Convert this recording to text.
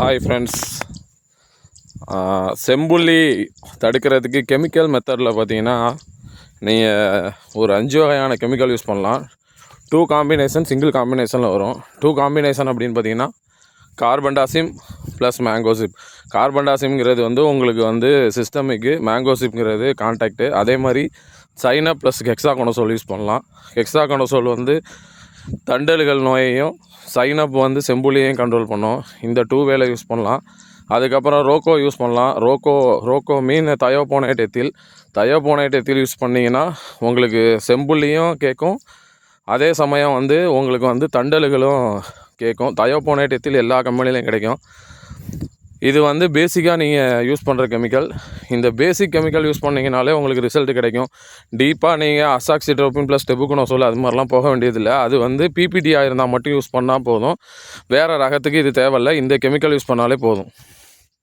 Hi friends செம்புள்ளி தடுக்கிறதுக்கு chemical மெத்தடில் பார்த்தீங்கன்னா நீங்கள் ஒரு அஞ்சு வகையான கெமிக்கல் யூஸ் பண்ணலாம். டூ காம்பினேஷன் சிங்கிள் காம்பினேஷனில் வரும். டூ காம்பினேஷன் அப்படின்னு பார்த்தீங்கன்னா கார்பன்டாசிம் ப்ளஸ் மேங்கோசிப் கார்பன்டாசிம்ங்கிறது வந்து உங்களுக்கு வந்து சிஸ்டமிக்கு மேங்கோசிப்ங்கிறது கான்டாக்டு அதே மாதிரி சைனா ப்ளஸ் ஹெக்ஸாகோனோசோல் யூஸ் பண்ணலாம். ஹெக்ஸாகோனோசோல் வந்து தண்டல்கள் நோயையும் சைன் அப் வந்து செம்புலியையும் கண்ட்ரோல் பண்ணும். இந்த டூ வேலை யூஸ் பண்ணலாம். அதுக்கப்புறம் ரோக்கோ யூஸ் பண்ணலாம். ரோக்கோ ரோக்கோ மீன் thiophanate ethyl thiophanate ethyl use பண்ணிங்கன்னா உங்களுக்கு செம்புள்ளியும் கேட்கும் அதே சமயம் வந்து உங்களுக்கு வந்து தண்டல்களும் கேட்கும் தயோபோனைட் எத்தில் எல்லா கம்பெனிலையும் கிடைக்கும். இது வந்து பேசிக்காக நீங்கள் யூஸ் பண்ணுற கெமிக்கல் இந்த பேசிக் கெமிக்கல் யூஸ் பண்ணிங்கனாலே உங்களுக்கு ரிசல்ட் கிடைக்கும். டீப்பாக நீங்கள் அசாக்சிட்ரோபின் ப்ளஸ் டெபுக்குனோசோல் அது மாதிரிலாம் போக வேண்டியதில்லை. அது வந்து பிபிடி ஆயிருந்தால் மட்டும் யூஸ் பண்ணால் போதும். வேறு ரகத்துக்கு இது தேவையில்ல. இந்த கெமிக்கல் யூஸ் பண்ணாலே போதும்.